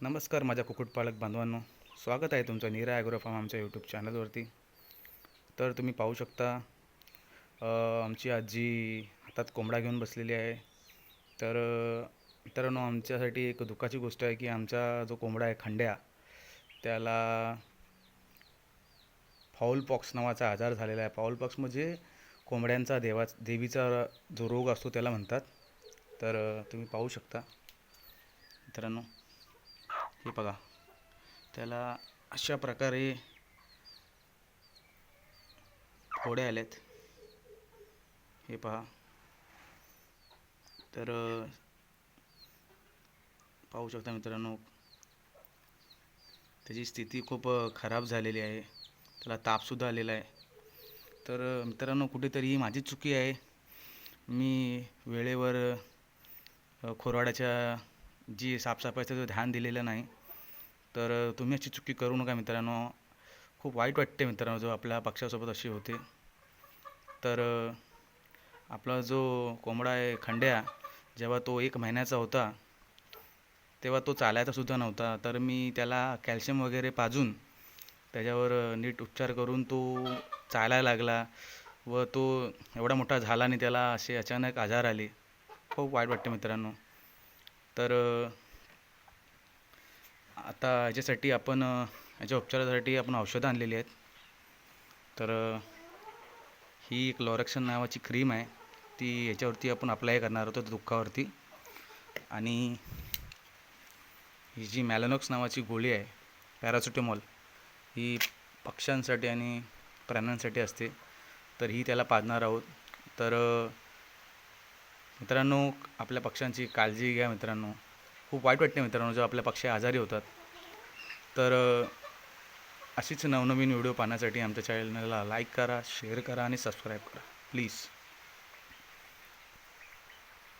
नमस्कार माझ्या कुक्कुटपालक बांधवांनो. स्वागत आहे तुमचं नीरा ॲग्रो फार्म आमच्या यूट्यूब चॅनलवरती. तर तुम्ही पाहू शकता आमची आजी हातात कोंबडा घेऊन बसलेली आहे. तर मित्रांनो आमच्यासाठी एक दुःखाची गोष्ट आहे की आमचा जो कोंबडा आहे खंड्या त्याला फाऊल पॉक्स नावाचा आजार झालेला आहे. फाऊल पॉक्स म्हणजे कोंबड्यांचा देवा देवीचा जो रोग असतो त्याला म्हणतात. तर तुम्ही पाहू शकता. मित्रांनो हे बघा. त्याला अशा प्रकारे फोडे आलेत हे पहा. तर पाहू शकता मित्रांनो त्याची स्थिती खूप खराब झालेली आहे. त्याला तापसुद्धा आलेला आहे. तर मित्रांनो कुठेतरी ही माझी चुकी आहे. मी वेळेवर खोराड्याच्या जी साफसफाईचं जर ध्यान दिलेलं नाही तर तुम्ही अशी चुकी करू नका मित्रांनो. खूप वाईट वाटते मित्रांनो जो आपल्या पक्षासोबत अशी होते. तर आपला जो कोंबडा आहे खंड्या जेव्हा तो एक महिन्याचा होता तेव्हा तो चालायचासुद्धा नव्हता. तर मी त्याला कॅल्शियम वगैरे पाजून त्याच्यावर नीट उपचार करून तो चालायला लागला व तो एवढा मोठा झाला आणि त्याला असे अचानक आजार आले. खूप वाईट वाटते मित्रांनो. तर आता याच्यासाठी आपण याच्या उपचारासाठी आपण औषधं आणलेली आहेत. तर ही एक लॉरेक्शन नावाची क्रीम आहे. ती याच्यावरती आपण अप्लाय करणार होतो दुःखावरती. आणि ही जी मॅलोनॉक्स नावाची गोळी आहे पॅरासिटेमॉल ही पक्ष्यांसाठी आणि प्राण्यांसाठी असते. तर ही त्याला पाजणार आहोत. तर मित्रांनो आपल्या पक्ष्यांची काळजी घ्या मित्रांनो. खूप वाईट वाटते मित्रांनो जेव्हा आपल्या पक्षी आजारी होतात. तर अशीच नवनवीन व्हिडिओ पाहण्यासाठी आमच्या चॅनलला लाईक करा शेअर करा आणि सबस्क्राईब करा. प्लीज